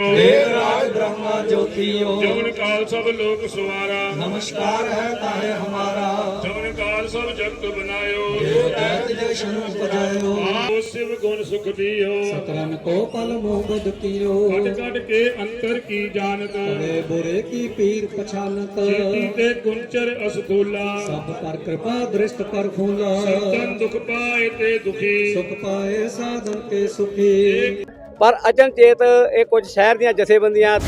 ਰਾਜ ਬ੍ਰਹਮਾ ਜੋਤੀ ਜਮਨ ਕਾਲ ਸਭ ਲੋਕ ਸਵਾਰਾ। ਨਮਸਕਾਰ ਹੈ ਤਾਹੇ ਹਮਾਰਾ। ਜਮਨ ਕਾਲ ਸਭ ਜਗਤ ਬਨਾਇਓ। ਦੇਵ ਦੈਤ ਜੇ ਸ਼ਨੁ ਉਪਜਾਇਓ। ਆਪ ਸਿਵ ਗੁਣ ਸੁਖ ਦੀਓ। ਸਤਰਨ ਕੋ ਪਲ ਮੋਹ ਕੀਓ ਕੱਟ ਕੱਟ ਕੇ ਅੰਤਰ ਕੀ ਜਾਣਤ। ਬੁਰੇ ਬੁਰੇ ਕੀ ਪੀਰ ਪਛਾਨਤ। ਜੀਤੀ ਤੇ ਗੁੰਚਰ ਅਸਤੋਲਾ ਸਭ ਪਰ ਕਿਰਪਾ ਦ੍ਰਿਸ਼ਟ ਪਰ ਫੂਲਾ ਸਤਨ ਦੁਖ ਪਾਏ ਤੇ ਦੁਖੀ। ਸੁਖ ਪਾਏ ਸਾਧਨ ਤੇ ਸੁਖੀ। ਪਰ ਅਚਨਚੇਤ ਇਹ ਕੁਝ ਸ਼ਹਿਰ ਦੀਆਂ ਜਥੇਬੰਦੀਆਂ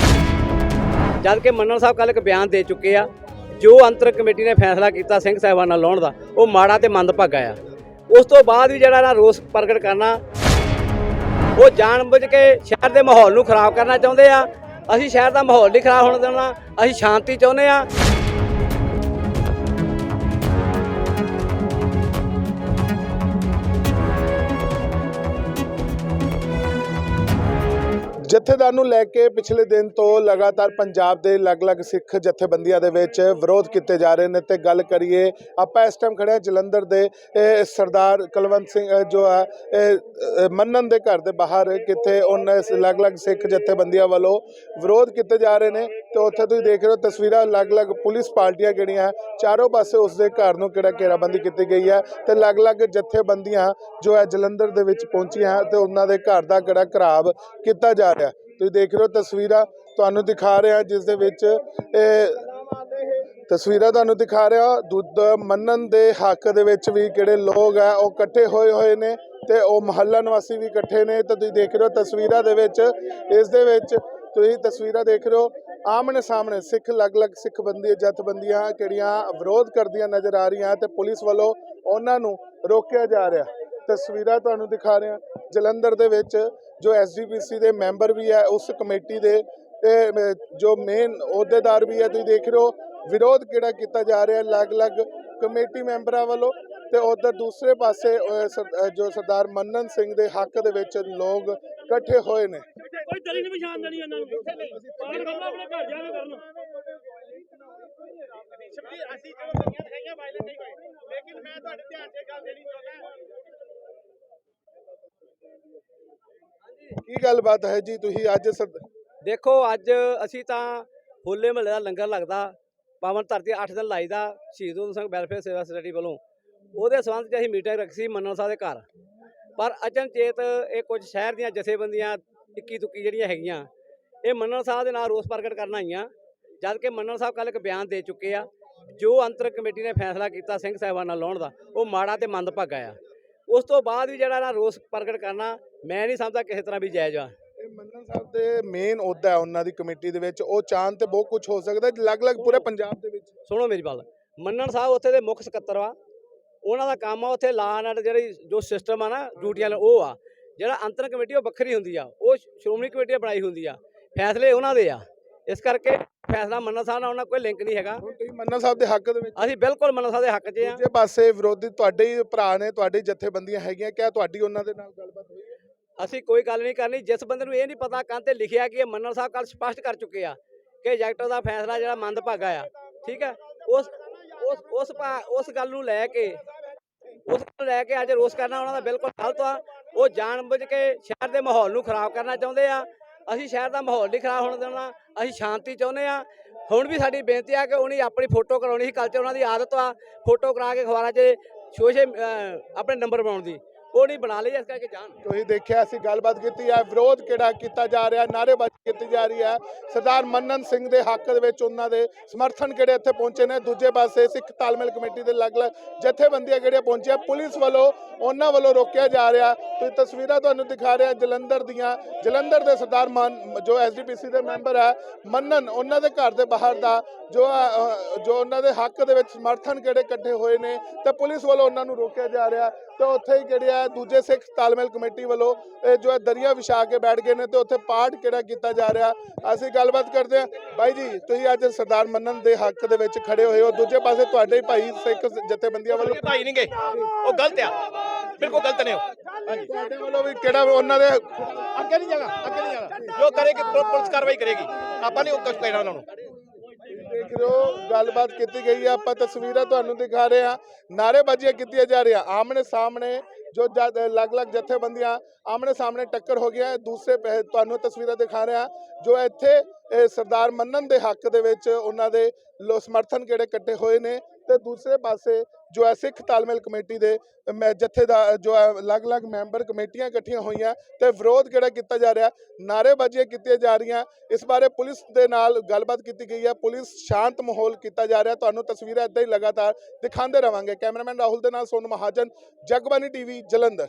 ਜਦ ਕਿ ਮੰਨਣ ਸਾਹਿਬ ਕੱਲ ਇੱਕ ਬਿਆਨ ਦੇ ਚੁੱਕੇ ਆ, ਜੋ ਅੰਤਰ ਕਮੇਟੀ ਨੇ ਫੈਸਲਾ ਕੀਤਾ ਸਿੰਘ ਸਾਹਿਬਾਨ ਨਾਲ ਲਾਉਣ ਦਾ, ਉਹ ਮਾੜਾ ਤੇ ਮੰਦਭਾਗਾ ਆ। ਉਸ ਤੋਂ ਬਾਅਦ ਵੀ ਜਿਹੜਾ ਨਾ ਰੋਸ ਪ੍ਰਗਟ ਕਰਨਾ, ਉਹ ਜਾਣਬੁੱਝ ਕੇ ਸ਼ਹਿਰ ਦੇ ਮਾਹੌਲ ਨੂੰ ਖਰਾਬ ਕਰਨਾ ਚਾਹੁੰਦੇ ਆ। ਅਸੀਂ ਸ਼ਹਿਰ ਦਾ ਮਾਹੌਲ ਨਹੀਂ ਖਰਾਬ ਹੋਣ ਦੇਣਾ, ਅਸੀਂ ਸ਼ਾਂਤੀ ਚਾਹੁੰਦੇ ਆ। ਜਥੇਦਾਰ ਨੂੰ ਲੈ ਕੇ ਪਿਛਲੇ ਦਿਨ ਤੋਂ ਲਗਾਤਾਰ ਪੰਜਾਬ ਦੇ ਅਲੱਗ-ਅਲੱਗ ਸਿੱਖ ਜਥੇਬੰਦੀਆਂ ਦੇ ਵਿੱਚ ਵਿਰੋਧ ਕੀਤੇ ਜਾ ਰਹੇ ਨੇ ਤੇ ਗੱਲ ਕਰੀਏ ਆਪਾਂ ਇਸ ਟਾਈਮ ਖੜੇ ਹਾਂ ਜਲੰਧਰ ਦੇ ਸਰਦਾਰ ਕੁਲਵੰਤ ਸਿੰਘ ਜੋ ਹੈ ਇਹ, ਮੰਨਨ ਦੇ ਘਰ ਦੇ ਬਾਹਰ ਕਿੱਥੇ ਉਹਨਾਂ ਅਲੱਗ-ਅਲੱਗ ਸਿੱਖ ਜਥੇਬੰਦੀਆਂ ਵੱਲੋਂ ਵਿਰੋਧ ਕੀਤੇ ਜਾ ਰਹੇ ਨੇ ਤੇ ਉੱਥੇ ਤੁਸੀਂ ਦੇਖ ਰਹੇ ਹੋ ਤਸਵੀਰਾਂ ਅਲੱਗ-ਅਲੱਗ ਪੁਲਿਸ ਪਾਰਟੀਆਂ ਕਿਹੜੀਆਂ ਚਾਰੋਂ ਪਾਸੇ ਉਸ ਦੇ ਘਰ ਨੂੰ ਕਿਹੜਾ ਘੇਰਾਬੰਦੀ ਕੀਤੀ ਗਈ ਹੈ ਤੇ ਅਲੱਗ-ਅਲੱਗ ਜਥੇਬੰਦੀਆਂ ਜੋ ਹੈ ਜਲੰਧਰ ਦੇ ਵਿੱਚ ਪਹੁੰਚੀਆਂ ਤੇ ਉਹਨਾਂ ਦੇ ਘਰ ਦਾ ਕਿਹੜਾ ਘਰਾਬ ਕੀਤਾ ਜਾ ਰਿਹਾ ਤੁਸੀਂ ਦੇਖ ਰਹੇ ਹੋ ਤਸਵੀਰਾਂ ਤੁਹਾਨੂੰ ਦਿਖਾ ਰਿਹਾ ਜਿਸ ਦੇ ਵਿੱਚ ਇਹ ਤਸਵੀਰਾਂ ਤੁਹਾਨੂੰ ਦਿਖਾ ਰਿਹਾ, ਦੁੱਧ ਮੰਨਣ ਦੇ ਹੱਕ ਦੇ ਵਿੱਚ ਵੀ ਕਿਹੜੇ ਲੋਕ ਆ, ਉਹ ਇਕੱਠੇ ਹੋਏ ਹੋਏ ਨੇ ਤੇ ਉਹ ਮਹੱਲਾ ਨਿਵਾਸੀ ਵੀ ਇਕੱਠੇ ਨੇ ਤੇ ਤੁਸੀਂ ਦੇਖ ਰਹੇ ਹੋ ਤਸਵੀਰਾਂ ਦੇ ਵਿੱਚ, ਇਸ ਦੇ ਵਿੱਚ ਤੁਸੀਂ ਤਸਵੀਰਾਂ ਦੇਖ ਰਹੇ ਹੋ ਆਮਣੇ ਸਾਹਮਣੇ ਸਿੱਖ, ਅਲੱਗ-ਅਲੱਗ ਸਿੱਖ ਬੰਦੀ, ਜਥੇਬੰਦੀਆਂ ਕਿਹੜੀਆਂ ਵਿਰੋਧ ਕਰਦੀਆਂ ਨਜ਼ਰ ਆ ਰਹੀਆਂ ਤੇ ਪੁਲਿਸ ਵੱਲੋਂ ਉਹਨਾਂ ਨੂੰ ਰੋਕਿਆ ਜਾ ਰਿਹਾ। ਤਸਵੀਰਾਂ ਤੁਹਾਨੂੰ ਦਿਖਾ ਰਹੇ ਜਲੰਧਰ ਦੇ ਵਿੱਚ ਜੋ ਐਸਜੀਪੀਸੀ ਦੇ ਮੈਂਬਰ ਵੀ ਹੈ ਉਸ ਕਮੇਟੀ ਦੇ ਮ- ਜੋ ਮੇਨ ਅਹੁਦੇਦਾਰ ਵੀ ਹੈ ਤੁਸੀਂ ਦੇਖ ਰਹੇ ਹੋ ਵਿਰੋਧ ਕਿਹੜਾ ਕੀਤਾ ਜਾ ਰਿਹਾ ਅਲੱਗ-ਅਲੱਗ ਕਮੇਟੀ ਮੈਂਬਰਾਂ ਵੱਲੋਂ ਤੇ ਉਧਰ ਦੂਸਰੇ ਪਾਸੇ ਜੋ ਸਰਦਾਰ ਮੰਨਨ ਸਿੰਘ ਦੇ ਹੱਕ ਦੇ ਵਿੱਚ ਲੋਕ ਇਕੱਠੇ ਹੋਏ ਨੇ। ਕੋਈ ਦਲੀ ਨਹੀਂ ਪਛਾਣ ਦੇਣੀ ਇਹਨਾਂ ਨੂੰ। ਪਾਣ ਕਰਨਾ ਆਪਣੇ ਘਰ ਜਾ ਕੇ ਕਰਨਾ। ਅਸੀਂ ਚਲੋ ਦੁਨੀਆ ਦਿਖਾਈਆਂ ਵਾਇਲੈਂਟ ਨਹੀਂ ਹੋਏ ਲੇਕਿਨ ਮੈਂ ਤੁਹਾਡੇ ਧਿਆਨ 'ਚ ਇਹ ਗੱਲ ਦੇਣੀ ਚਾਹੁੰਦਾ। ਕੀ ਗੱਲਬਾਤ ਹੈ ਜੀ ਤੁਸੀਂ ਅੱਜ ਸਰ- ਦੇਖੋ, ਅੱਜ ਅਸੀਂ ਤਾਂ ਹੋਲੇ ਮਹੱਲੇ ਦਾ ਲੰਗਰ ਲੱਗਦਾ, ਪਾਵਨ ਧਰਤੀ 8 ਦਿਨ ਲਾਈਦਾ ਸ਼ਹੀਦ ਊਧਮ ਸਿੰਘ ਵੈਲਫੇਅਰ ਸੇਵਾ ਸੁਸਾਇਟੀ ਵੱਲੋਂ। ਉਹਦੇ ਸੰਬੰਧ 'ਚ ਅਸੀਂ ਮੀਟਿੰਗ ਰੱਖੀ ਸੀ ਮੰਨਣ ਸਾਹਿਬ ਦੇ ਘਰ। ਪਰ ਅਚਨਚੇਤ ਇਹ ਕੁਝ ਸ਼ਹਿਰ ਦੀਆਂ ਜਥੇਬੰਦੀਆਂ ਇੱਕੀ ਤੁੱਕੀ ਜਿਹੜੀਆਂ ਹੈਗੀਆਂ, ਇਹ ਮੰਨਣ ਸਾਹਿਬ ਦੇ ਨਾਲ ਰੋਸ ਪ੍ਰਗਟ ਕਰਨ ਆਈਆਂ। ਜਦ ਕਿ ਮੰਨਣ ਸਾਹਿਬ ਕੱਲ ਇੱਕ ਬਿਆਨ ਦੇ ਚੁੱਕੇ ਆ, ਜੋ ਅੰਤਰ ਕਮੇਟੀ ਨੇ ਫੈਸਲਾ ਕੀਤਾ ਸਿੰਘ ਸਾਹਿਬਾਨ ਨਾਲ ਲਾਉਣ ਦਾ, ਉਹ ਮਾੜਾ ਤੇ ਮੰਦਭਾਗਾ ਆ। ਉਸ ਤੋਂ ਬਾਅਦ ਵੀ ਜਿਹੜਾ ਨਾ ਰੋਸ ਪ੍ਰਗਟ ਕਰਨਾ ਮੈਂ ਨਹੀਂ ਸਮਝਦਾ ਕਿਸੇ ਤਰ੍ਹਾਂ ਵੀ ਜਾਇਜ਼ ਆ। ਇਹ ਮੰਨਨ ਸਾਹਿਬ ਦੇ ਮੇਨ ਅਹੁਦਾ ਹੈ ਉਹਨਾਂ ਦੀ ਕਮੇਟੀ ਦੇ ਵਿੱਚ। ਉਹ ਚਾਹਨ ਤੇ ਬਹੁਤ ਕੁਝ ਹੋ ਸਕਦਾ ਹੈ, ਅਲੱਗ-ਅਲੱਗ ਪੂਰੇ ਪੰਜਾਬ ਦੇ ਵਿੱਚ। ਸੁਣੋ ਮੇਰੀ ਗੱਲ ਮੰਨਣ ਸਾਹਿਬ ਉੱਥੇ ਦੇ ਮੁੱਖ ਸਕੱਤਰ ਵਾ ਉਹਨਾਂ ਦਾ ਕੰਮ ਆ ਉੱਥੇ ਲਾ ਐਂਡ ਜਿਹੜੀ ਜੋ ਸਿਸਟਮ ਆ ਨਾ ਡਿਊਟੀਆਂ ਉਹ ਆ। ਜਿਹੜਾ ਅੰਤਰ ਕਮੇਟੀ ਉਹ ਵੱਖਰੀ ਹੁੰਦੀ ਆ। ਉਹ ਸ਼੍ਰੋਮਣੀ ਕਮੇਟੀ ਬਣਾਈ ਹੁੰਦੀ ਆ। ਫੈਸਲੇ ਉਹਨਾਂ ਦੇ ਆ। ਇਸ ਕਰਕੇ ਫੈਸਲਾ ਮੰਨਣ ਸਾਹਿਬ ਨਾਲ ਉਹਨਾਂ ਕੋਈ ਲਿੰਕ ਨਹੀਂ ਹੈਗਾ। ਹੁਣ ਤੁਸੀਂ ਮੰਨਨ ਸਾਹਿਬ ਦੇ ਹੱਕ ਦੇ ਵਿੱਚ ਅਸੀਂ ਬਿਲਕੁਲ ਮੰਨਣ ਸਾਹਿਬ ਦੇ ਹੱਕ 'ਚ ਆ ਦੂਜੇ ਪਾਸੇ ਵਿਰੋਧੀ ਤੁਹਾਡੇ ਹੀ ਭਰਾ ਨੇ ਤੁਹਾਡੀ ਜਥੇਬੰਦੀਆਂ ਹੈਗੀਆਂ ਕਿਆ ਤੁਹਾਡੀ ਉਹਨਾਂ ਦੇ ਨਾਲ ਗੱਲਬਾਤ ਹੋਈ ਹੈ? ਅਸੀਂ ਕੋਈ ਗੱਲ ਨਹੀਂ ਕਰਨੀ। ਜਿਸ ਬੰਦੇ ਨੂੰ ਇਹ ਨਹੀਂ ਪਤਾ ਕੰਨ ਤੇ ਲਿਖਿਆ ਕਿ ਇਹ ਮੰਨਣ ਸਾਹਿਬ ਕੱਲ ਸਪਸ਼ਟ ਕਰ ਚੁੱਕੇ ਆ ਕਿ ਏਜੈਕਟਰ ਦਾ ਫੈਸਲਾ ਜਿਹੜਾ ਮੰਦਭਾਗਾ ਆ। ਠੀਕ ਹੈ? ਉਸ ਉਸ ਉਸ ਉਸ ਗੱਲ ਨੂੰ ਲੈ ਕੇ ਉਸ ਨੂੰ ਲੈ ਕੇ ਅੱਜ ਰੋਸ ਕਰਨਾ ਉਹਨਾਂ ਦਾ ਬਿਲਕੁਲ ਗਲਤ ਆ। ਉਹ ਜਾਣਬੁੱਝ ਕੇ ਸ਼ਹਿਰ ਦੇ ਮਾਹੌਲ ਨੂੰ ਖਰਾਬ ਕਰਨਾ ਚਾਹੁੰਦੇ ਆ। ਅਸੀਂ ਸ਼ਹਿਰ ਦਾ ਮਾਹੌਲ ਨਹੀਂ ਖਰਾਬ ਹੋਣ ਦੇਣਾ, ਅਸੀਂ ਸ਼ਾਂਤੀ ਚਾਹੁੰਦੇ ਆ ਹੁਣ ਵੀ ਸਾਡੀ ਬੇਨਤੀ ਆ ਕਿ ਉਹਨੇ ਆਪਣੀ ਫੋਟੋ ਕਰਾਉਣੀ ਸੀ, ਕੱਲ੍ਹ 'ਚ ਉਹਨਾਂ ਦੀ ਆਦਤ ਆ, ਫੋਟੋ ਕਰਾ ਕੇ ਅਖਬਾਰਾਂ 'ਚ ਸ਼ੋਸ਼ੇ ਆਪਣੇ ਨੰਬਰ ਪਾਉਣ ਦੀ। ਉਹ ਨਹੀਂ ਬਣਾ ਲਈ ਇਸ ਕਰਕੇ ਜਾਣ। ਤੁਸੀਂ ਦੇਖਿਆ, ਅਸੀਂ ਗੱਲਬਾਤ ਕੀਤੀ ਹੈ, ਵਿਰੋਧ ਕਿਹੜਾ ਕੀਤਾ ਜਾ ਰਿਹਾ, ਨਾਅਰੇਬਾਜ਼ੀ ਕੀਤੀ ਜਾ ਰਹੀ ਹੈ। ਸਰਦਾਰ ਮੰਨਨ ਸਿੰਘ ਦੇ ਹੱਕ ਦੇ ਵਿੱਚ ਉਹਨਾਂ ਦੇ ਸਮਰਥਨ ਕਿਹੜੇ ਇੱਥੇ ਪਹੁੰਚੇ ਨੇ? ਦੂਜੇ ਪਾਸੇ ਸਿੱਖ ਤਾਲਮੇਲ ਕਮੇਟੀ ਦੇ ਅਲੱਗ-ਅਲੱਗ ਜਥੇਬੰਦੀਆਂ ਕਿਹੜੀਆਂ ਪਹੁੰਚੀਆਂ? ਪੁਲਿਸ ਵੱਲੋਂ, ਉਹਨਾਂ ਵੱਲੋਂ ਰੋਕਿਆ ਜਾ ਰਿਹਾ। ਤੁਸੀਂ ਤਸਵੀਰਾਂ ਤੁਹਾਨੂੰ ਦਿਖਾ ਰਿਹਾ, ਜਲੰਧਰ ਦੀਆਂ, ਜਲੰਧਰ ਦੇ ਸਰਦਾਰ ਮਨ, ਜੋ ਐਸਡੀਪੀਸੀ ਦੇ ਮੈਂਬਰ ਹੈ, ਮੰਨਨ, ਉਹਨਾਂ ਦੇ ਘਰ ਦੇ ਬਾਹਰ ਦਾ, ਜੋ ਜੋ ਉਹਨਾਂ ਦੇ ਹੱਕ ਦੇ ਵਿੱਚ ਸਮਰਥਨ ਕਿਹੜੇ ਇਕੱਠੇ ਹੋਏ ਨੇ, ਤੇ ਪੁਲਿਸ ਵੱਲੋਂ ਉਹਨਾਂ ਨੂੰ ਰੋਕਿਆ ਜਾ ਰਿਹਾ। ਤੇ ਉੱਥੇ ਹੀ ਕਿਹੜੇ ਆ ਦੂਜੇ ਸਿੱਖ ਤਾਲਮੇਲ ਕਮੇਟੀ ਵੱਲੋਂ ਜੋ ਹੈ ਦਰਿਆ ਵਿਛਾ ਕੇ ਬੈਠ ਗਏ ਨੇ ਤੇ ਉੱਥੇ ਪਾਠ ਕਿਹੜਾ ਕੀਤਾ ਜਾ ਰਿਹਾ ਅਸੀਂ ਗੱਲਬਾਤ ਕਰਦੇ ਹਾਂ। ਬਾਈ ਜੀ ਤੁਸੀਂ ਅੱਜ ਸਰਦਾਰ ਮੰਨਨ ਦੇ ਹੱਕ ਦੇ ਵਿੱਚ ਖੜੇ ਹੋਏ ਹੋ। ਦੂਜੇ ਪਾਸੇ ਤੁਹਾਡੇ ਹੀ ਭਾਈ ਸਿੱਖ ਜਥੇਬੰਦੀਆਂ ਵੱਲੋਂ ਭਾਈ ਨਹੀਂਗੇ ਉਹ ਗਲਤ ਆ। ਬਿਲਕੁਲ ਗਲਤ ਨੇ ਉਹ। ਤੁਹਾਡੇ ਵੱਲੋਂ ਵੀ ਕਿਹੜਾ ਉਹਨਾਂ ਦੇ ਅੱਗੇ ਨਹੀਂ ਜਾਣਾ ਅੱਗੇ ਨਹੀਂ ਜਾਣਾ। ਜੋ ਕਰੇਗੀ ਪੁਲਿਸ ਕਾਰਵਾਈ ਕਰੇਗੀ। ਆਪਾਂ ਨਹੀਂ ਉਹ ਕੁਝ ਕਹਿਣਾ ਉਹਨਾਂ ਨੂੰ। ਦੇਖ ਰਹੇ ਹੋ ਗੱਲਬਾਤ ਕੀਤੀ ਗਈ ਹੈ ਆਪਾਂ ਤਸਵੀਰਾਂ ਤੁਹਾਨੂੰ ਦਿਖਾ ਰਹੇ ਹਾਂ। ਨਾਅਰੇਬਾਜ਼ੀਆਂ ਕੀਤੀਆਂ ਜਾ ਰਹੀਆਂ। ਆਮਣੇ ਸਾਹਮਣੇ ਜੋ ਜਦ ਅਲੱਗ-ਅਲੱਗ ਜਥੇਬੰਦੀਆਂ ਆਮਣੇ ਸਾਹਮਣੇ ਟੱਕਰ ਹੋ ਗਿਆ ਦੂਸਰੇ ਪਹ- ਤੁਹਾਨੂੰ ਤਸਵੀਰਾਂ ਦਿਖਾ ਰਿਹਾ, ਜੋ ਇੱਥੇ ਸਰਦਾਰ ਮੰਨਣ ਦੇ ਹੱਕ ਦੇ ਵਿੱਚ ਉਹਨਾਂ ਦੇ ਲੋ, ਸਮਰਥਨ ਕਿਹੜੇ ਇਕੱਠੇ ਹੋਏ ਨੇ ਤੇ ਦੂਸਰੇ ਪਾਸੇ ਜੋ ਹੈ ਸਿੱਖ ਤਾਲਮੇਲ ਕਮੇਟੀ ਦੇ ਮੈਂ ਜਥੇ ਦਾ ਜੋ ਹੈ ਅਲੱਗ-ਅਲੱਗ ਮੈਂਬਰ ਕਮੇਟੀਆਂ ਇਕੱਠੀਆਂ ਹੋਈਆਂ ਤੇ ਵਿਰੋਧ ਕਿਹੜਾ ਕੀਤਾ ਜਾ ਰਿਹਾ, ਨਾਅਰੇਬਾਜ਼ੀਆਂ ਕੀਤੀਆਂ ਜਾ ਰਹੀਆਂ, ਇਸ ਬਾਰੇ ਪੁਲਿਸ ਦੇ ਨਾਲ ਗੱਲਬਾਤ ਕੀਤੀ ਗਈ ਹੈ, ਪੁਲਿਸ ਸ਼ਾਂਤ ਮਾਹੌਲ ਕੀਤਾ ਜਾ ਰਿਹਾ, ਤੁਹਾਨੂੰ ਤਸਵੀਰਾਂ ਇੱਦਾਂ ਹੀ ਲਗਾਤਾਰ ਦਿਖਾਉਂਦੇ ਰਵਾਂਗੇ। ਕੈਮਰਾਮੈਨ ਰਾਹੁਲ ਦੇ ਨਾਲ ਸੋਨੂ ਮਹਾਜਨ ਜਗਬਾਨੀ ਟੀਵੀ ਜਲੰਧਰ।